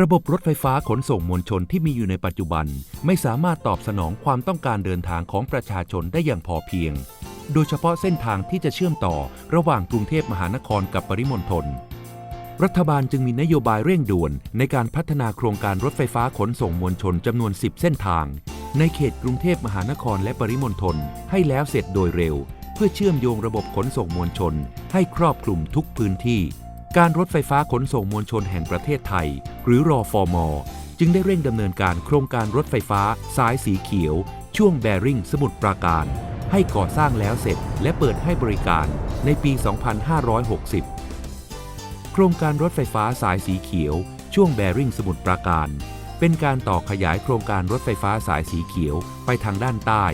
ระบบรถไฟฟ้าขนส่งมวลชนที่มีอยู่ในปัจจุบัน ไม่สามารถตอบสนองความต้องการเดินทางของประชาชนได้อย่างพอเพียง โดยเฉพาะเส้นทางที่จะเชื่อมต่อระหว่างกรุงเทพมหานครกับปริมณฑลรัฐบาลจึงมีนโยบายเร่งด่วนในการพัฒนาโครงการรถไฟฟ้าขนส่งมวลชนจำนวน 10 เส้นทาง ในเขตกรุงเทพมหานครและปริมณฑลให้แล้วเสร็จโดยเร็ว เพื่อเชื่อมโยงระบบขนส่งมวลชน ให้ครอบคลุมทุกพื้นที่ การรถไฟฟ้าขนส่งมวลชนแห่งประเทศไทย หรือรอฟอร์มอจึงได้เร่งดำเนินการโครงการรถไฟฟ้า สายสีเขียว ช่วงแบริ่งสมุทรปราการ ให้ก่อสร้างแล้วเสร็จและเปิดให้บริการในปี 2560 โครงการรถไฟฟ้าสายสีเขียว ช่วงแบริ่งสมุทรปราการ เป็นการต่อขยายโครงการรถไฟฟ้าสายสีเขียวไปทางด้านใต้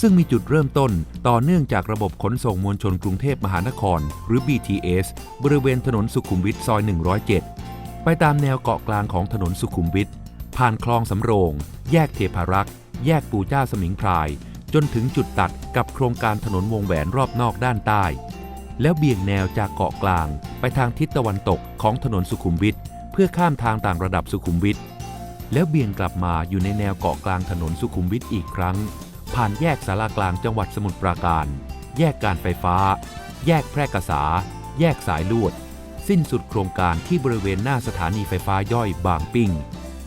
ซึ่งมีจุดเริ่มต้นต่อเนื่องจากระบบขนส่งมวลชนกรุงเทพมหานคร หรือ BTS บริเวณถนนสุขุมวิทซอย 107 ไปตามแนวเกาะกลางของถนนสุขุมวิทผ่านคลองสำโรง แยกเทพารักษ์ แยกปู่เจ้าสมิงพราย จนถึงจุดตัดกับโครงการถนนวงแหวนรอบนอกด้านใต้ แล้วเบี่ยงแนวจากเกาะกลาง ไปทางทิศตะวันตกของถนนสุขุมวิทเพื่อข้ามทางต่างระดับสุขุมวิทแล้วเบี่ยงกลับมาอยู่ในแนวเกาะกลางถนนสุขุมวิทอีกครั้ง ผ่านแยกสารากลางจังหวัดสมุทรปราการ แยกการไฟฟ้า แยกแพร่กษา แยกสายลวด สิ้นสุดโครงการที่บริเวณหน้าสถานีไฟฟ้าย่อยบางปิ้ง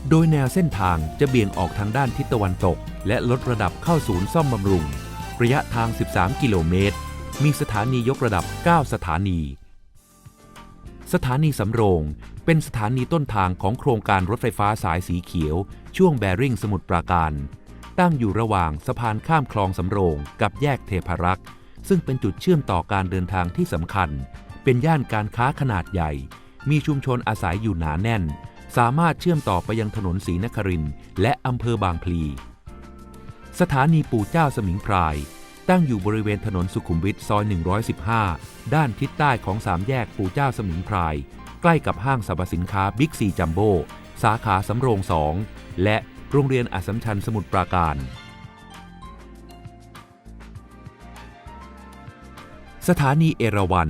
โดยแนวเส้นทางจะเบี่ยงออกทางด้านทิศตะวันตก และลดระดับเข้าศูนย์ซ่อมบำรุง ระยะทาง 13 กิโลเมตร มีสถานียกระดับ 9 สถานี สถานีสำโรง เป็นสถานีต้นทางของโครงการรถไฟฟ้าสายสีเขียว ช่วงแบริ่งสมุทรปราการ ตั้งอยู่ระหว่างสะพานข้ามคลองสำโรง กับแยกเทพรักษ์ซึ่งเป็นจุดเชื่อมต่อการเดินทางที่สำคัญ เป็นย่านการค้าขนาดใหญ่ มีชุมชนอาศัยอยู่หนาแน่น สามารถเชื่อมต่อไปยังถนนศรีนครินและอำเภอบางพลี สถานีปู่เจ้าสมิงพราย ตั้งอยู่บริเวณถนนสุขุมวิทซอย 115 ด้านทิศใต้ของสามแยกปู่เจ้าสมิงพราย ใกล้กับห้างสรรพสินค้าบิ๊กซีจัมโบ้สาขาสำโรง2และโรงเรียนอัสสัมชัญสมุทรปราการ สถานีเอราวัณ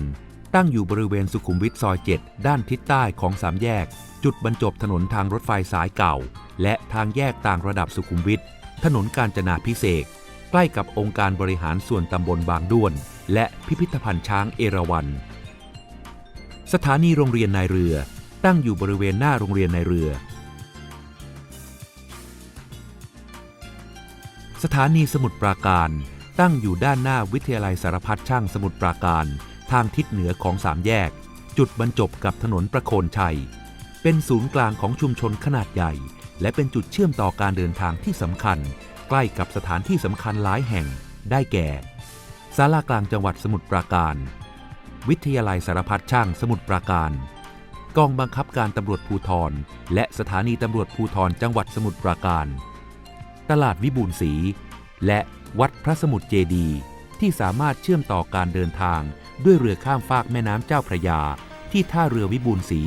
ตั้งอยู่บริเวณสุขุมวิทซอย 7 ด้านทิศใต้ของสามแยก จุดบรรจบถนนทางรถไฟสายเก่า และทางแยกต่างระดับสุขุมวิทถนนกาญจนาพิเศษใกล้กับองค์การบริหารส่วนตำบลบางด้วน และพิพิธภัณฑ์ช้างเอราวัณสถานีโรงเรียนนายเรือ ตั้งอยู่บริเวณหน้าโรงเรียนนายเรือ สถานีสมุทรปราการ ตั้งอยู่ด้านหน้าวิทยาลัยสารพัดช่างสมุทรปราการ ทางทิศเหนือของสามแยก จุดบรรจบกับถนนประโคนชัย เป็นศูนย์กลางของชุมชนขนาดใหญ่ และเป็นจุดเชื่อมต่อการเดินทางที่สำคัญ ใกล้กับสถานที่สำคัญหลายแห่ง ได้แก่ศาลากลางจังหวัดสมุทรปราการ วิทยาลัยสารพัดช่างสมุทรปราการ กองบังคับการตำรวจภูธรและสถานีตำรวจภูธรจังหวัดสมุทรปราการ ตลาดวิบูลศรีและวัดพระสมุทรเจดีย์ ที่สามารถเชื่อมต่อการเดินทาง ด้วยเรือข้ามฟากแม่น้ำเจ้าพระยา ที่ท่าเรือวิบูลย์ศรี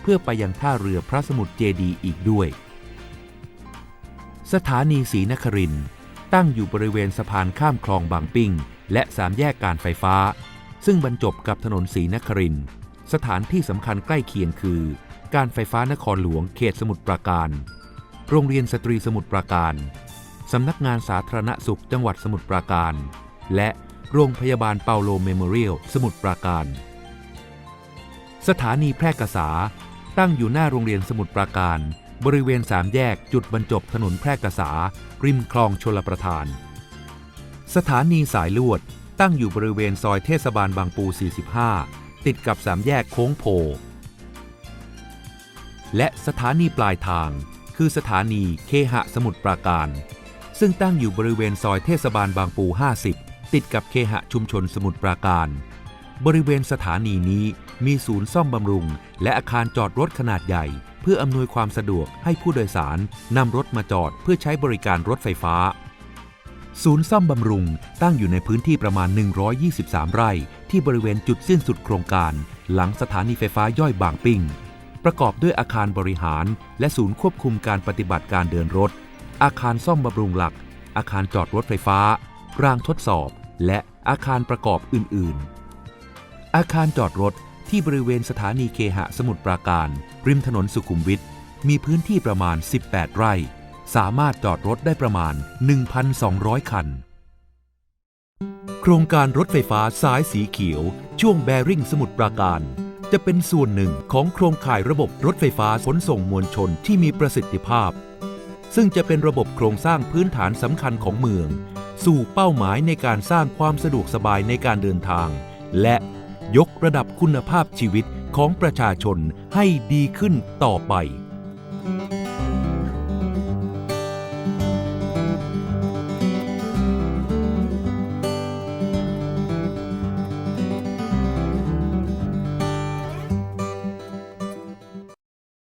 เพื่อไปยังท่าเรือพระสมุทรเจดีอีกด้วย สถานีศรีนครินตั้งอยู่บริเวณสะพานข้ามคลองบางปิ้ง และสามแยกการไฟฟ้า ซึ่งบรรจบกับถนนศรีนครินสถานที่สำคัญใกล้เคียงคือ การไฟฟ้านครหลวงเขตสมุทรปราการ โรงเรียนสตรีสมุทรปราการสำนักงานสาธารณสุขจังหวัดสมุทรปราการ และโรงพยาบาลเปาโลเมโมเรียลสมุทรปราการ สถานีแพร่กษา ตั้งอยู่หน้าโรงเรียนสมุทรปราการ บริเวณสามแยกจุดบรรจบถนนแพร่กษา ริมคลองชลประทาน สถานีสายลวด ตั้งอยู่บริเวณซอยเทศบาลบางปู 45 ติดกับสามแยกโค้งโพ และสถานีปลายทาง คือสถานีเคหะสมุทรปราการ ซึ่งตั้งอยู่บริเวณซอยเทศบาลบางปู 50 ติดกับเคหะชุมชนสมุทรปราการ บริเวณสถานีนี้มีศูนย์ซ่อมบำรุง และอาคารจอดรถขนาดใหญ่ เพื่ออำนวยความสะดวกให้ผู้โดยสารนำรถมาจอดเพื่อใช้บริการรถไฟฟ้า ศูนย์ซ่อมบำรุงตั้งอยู่ในพื้นที่ประมาณ 123 ไร่ ที่บริเวณจุดสิ้นสุดโครงการ หลังสถานีไฟฟ้าย่อยบางปิ้งประกอบด้วยอาคารบริหาร และศูนย์ควบคุมการปฏิบัติการเดินรถ อาคารซ่อมบำรุงหลัก อาคารจอดรถไฟฟ้ารางทดสอบ และอาคารประกอบอื่นๆ อาคารจอดรถที่บริเวณสถานีเคหะสมุทรปราการ ริมถนนสุขุมวิทมีพื้นที่ประมาณ 18 ไร่ สามารถจอดรถได้ประมาณ 1,200 คัน โครงการรถไฟฟ้าสายสีเขียว ช่วงแบริ่งสมุทรปราการ จะเป็นส่วนหนึ่งของโครงข่ายระบบรถไฟฟ้าขนส่งมวลชนที่มีประสิทธิภาพ ซึ่งจะเป็นระบบโครงสร้างพื้นฐานสำคัญของเมือง สู่เป้าหมายในการสร้างความสะดวกสบายในการเดินทาง และยกระดับคุณภาพชีวิตของประชาชนให้ดีขึ้นต่อไป